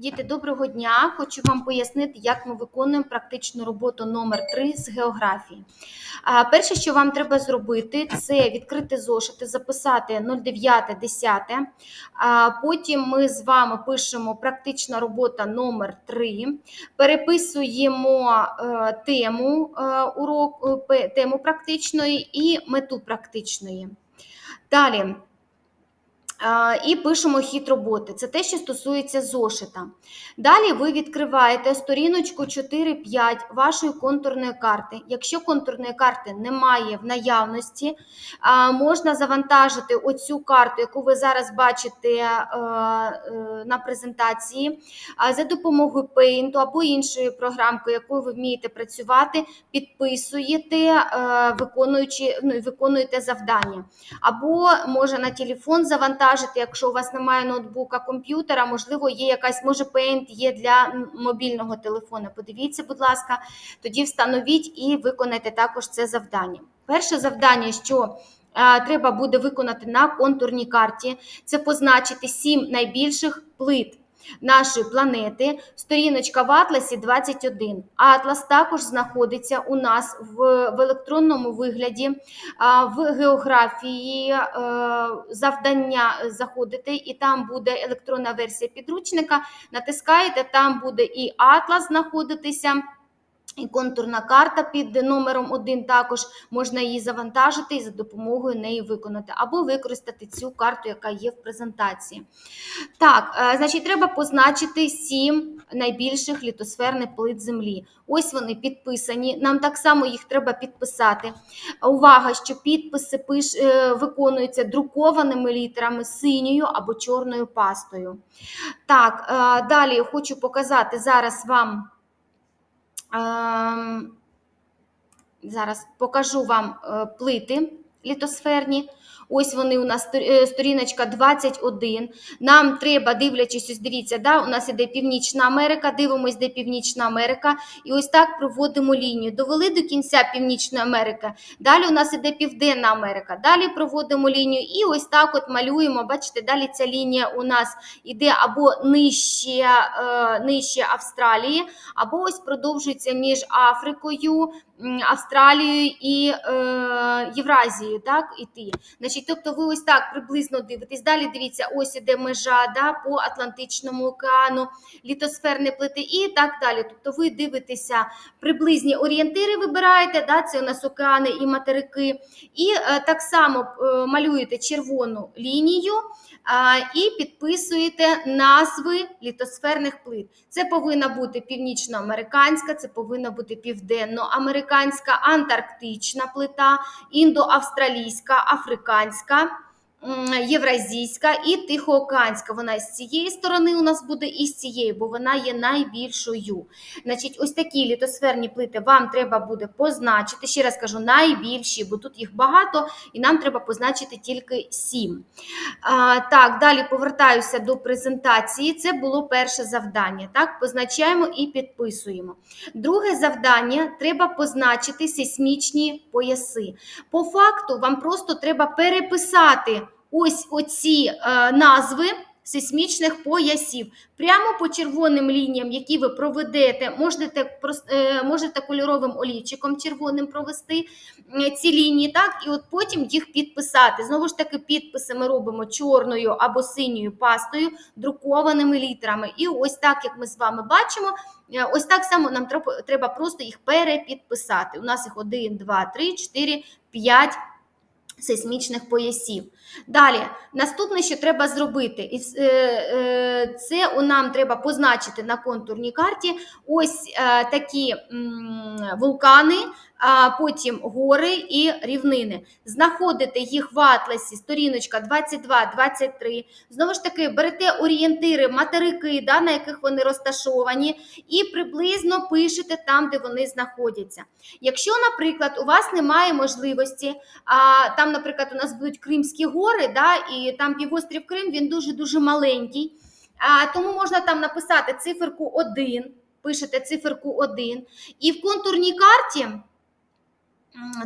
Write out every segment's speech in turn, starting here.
Діти, доброго дня! Хочу вам пояснити, як ми виконуємо практичну роботу номер 3 з географії. Перше, що вам треба зробити, це відкрити зошити, записати 09, 10. Потім ми з вами пишемо практична робота номер 3, переписуємо е, тему е, уроку, е, тему практичної і мету практичної. Далі. І пишемо хід роботи. Це те, що стосується зошита. Далі ви відкриваєте сторіночку 4-5 вашої контурної карти. Якщо контурної карти немає в наявності, можна завантажити оцю карту, яку ви зараз бачите е, на презентації, за допомогою Paint або іншої програмки, якою ви вмієте працювати, підписуєте, е, виконуючи, ну, виконуєте завдання. Або може на телефон завантажити, якщо у вас немає ноутбука, комп'ютера, можливо, є якась, може, Paint є для мобільного телефона. Подивіться, будь ласка, тоді встановіть і виконайте також це завдання. Перше завдання, що е, треба буде виконати на контурній карті, це позначити сім найбільших плит нашої планети. Сторіночка в Атласі 21. Атлас також знаходиться у нас в, в електронному вигляді, в географії е, завдання заходите, і там буде електронна версія підручника. Натискаєте, там буде і Атлас знаходитися. І контурна карта під номером 1 також можна її завантажити і за допомогою неї виконати, або використати цю карту, яка є в презентації. Так, е, значить, треба позначити сім найбільших літосферних плит Землі. Ось вони підписані. Нам так само їх треба підписати. Увага, що підписи пиш, е, виконуються друкованими літерами синьою або чорною пастою. Так, е, далі хочу показати зараз вам. Ем, Зараз покажу вам е, плити літосферні. Ось вони у нас е, сторіночка 21. Нам треба, дивлячись, ось дивіться, да, у нас іде Північна Америка, дивимось, де Північна Америка. І ось так проводимо лінію. Довели до кінця Північної Америки. Далі у нас іде Південна Америка. Далі проводимо лінію і ось так от малюємо. Бачите, далі ця лінія у нас іде або нижче, е, нижче Австралії, або ось продовжується між Африкою, Австралією і е, Євразією. Так, іти. Значить, тобто ви ось так приблизно дивитесь. Далі дивіться, ось іде межа да, по Атлантичному океану, літосферні плити і так далі. Тобто ви дивитеся приблизні орієнтири, вибираєте, да, це у нас океани і материки, і е, так само е, малюєте червону лінію і підписуєте назви літосферних плит. Це повинна бути північноамериканська, це повинна бути південноамериканська, антарктична плита, індоавстралійська, африканська. Євразійська і Тихоокеанська. Вона з цієї сторони у нас буде і з цієї, бо вона є найбільшою. Значить, ось такі літосферні плити вам треба буде позначити. Ще раз кажу, найбільші, бо тут їх багато, і нам треба позначити тільки сім. А, так, далі повертаюся до презентації. Це було перше завдання. Так, позначаємо і підписуємо. Друге завдання треба позначити сейсмічні пояси. По факту, вам просто треба переписати ось оці е, назви. Сейсмічних поясів прямо по червоним лініям, які ви проведете, можете, е, можете кольоровим олівчиком червоним провести е, ці лінії, так, і от потім їх підписати. Знову ж таки, підписи ми робимо чорною або синьою пастою, друкованими літерами. І ось так, як ми з вами бачимо, е, ось так само нам треба просто їх перепідписати. У нас їх 1, 2, 3, 4, 5 сейсмічних поясів. Далі, наступне, що треба зробити, і е, е, це нам треба позначити на контурній карті ось е, такі вулкани, а потім гори і рівнини. Знаходите їх в атласі, сторіночка 22-23. Знову ж таки, берете орієнтири, материки, да, на яких вони розташовані, і приблизно пишете там, де вони знаходяться. Якщо, наприклад, у вас немає можливості, а, там, наприклад, у нас будуть Кримські гори, да, і там півострів Крим, він дуже-дуже маленький. А, тому можна там написати циферку 1, пишете циферку 1, і в контурній карті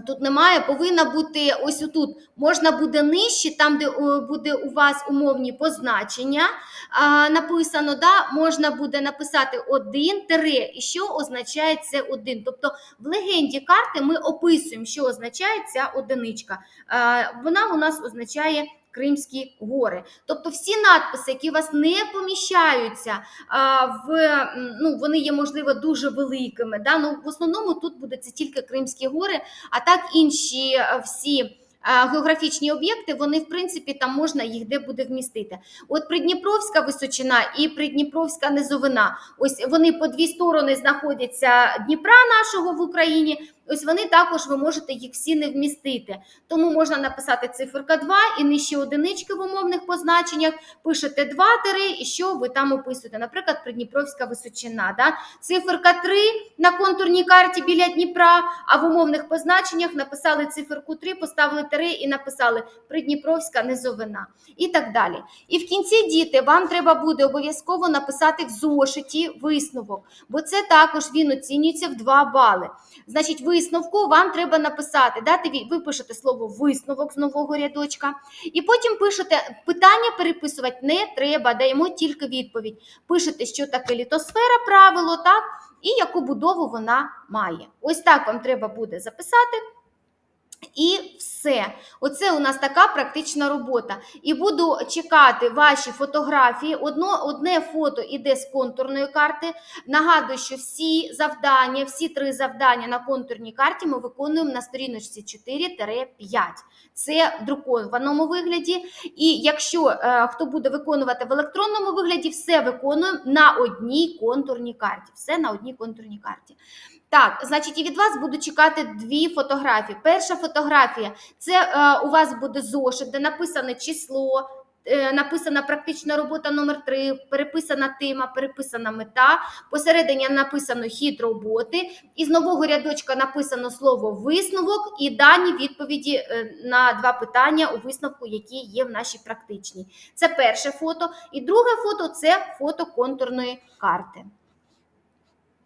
Тут немає, повинна бути ось отут. Можна буде нижче, там, де буде у вас умовні позначення а, написано, да, можна буде написати один тире, і що означає це один. Тобто в легенді карти ми описуємо, що означає ця одиничка. А, вона у нас означає Кримські гори. Тобто всі надписи, які у вас не поміщаються, в, ну, вони є, можливо, дуже великими. Да? Ну, в основному тут буде це тільки Кримські гори, а так інші е, всі. е, Географічні об'єкти, вони, в принципі, там можна їх де буде вмістити. От Придніпровська височина і Придніпровська низовина. Ось вони по дві сторони знаходяться Дніпра нашого в Україні. Ось вони також ви можете їх всі не вмістити. Тому можна написати циферка 2 і нижче одинички в умовних позначеннях. Пишете 2 тири, і що ви там описуєте. Наприклад, Придніпровська височина. Да? Циферка 3 на контурній карті біля Дніпра, а в умовних позначеннях написали циферку 3, поставили тири і написали Придніпровська низовина і так далі. І в кінці діти вам треба буде обов'язково написати в зошиті висновок, бо це також він оцінюється в 2 бали. Значить, висновку вам треба написати, дати ви пишете слово висновок з нового рядочка, і потім пишете питання переписувати не треба, даємо тільки відповідь. Пишете, що таке літосфера, правило, так, і яку будову вона має. Ось так вам треба буде записати. І все. Оце у нас така практична робота. І буду чекати ваші фотографії. Одно, одне фото іде з контурної карти. Нагадую, що всі завдання, всі три завдання на контурній карті ми виконуємо на сторіночці 4-5. Це в друкованому вигляді. І якщо е, хто буде виконувати в електронному вигляді, все виконуємо на одній контурній карті. Все на одній контурній карті. Так, значить, і від вас буду чекати дві фотографії. Перша фотографія це е, у вас буде зошит, де написане число, е, написана практична робота номер 3 переписана тема, переписана мета. Посередині написано хід роботи, і з нового рядочка написано слово висновок і дані відповіді е, на два питання у висновку, які є в нашій практичній. Це перше фото. І друге фото це фото контурної карти.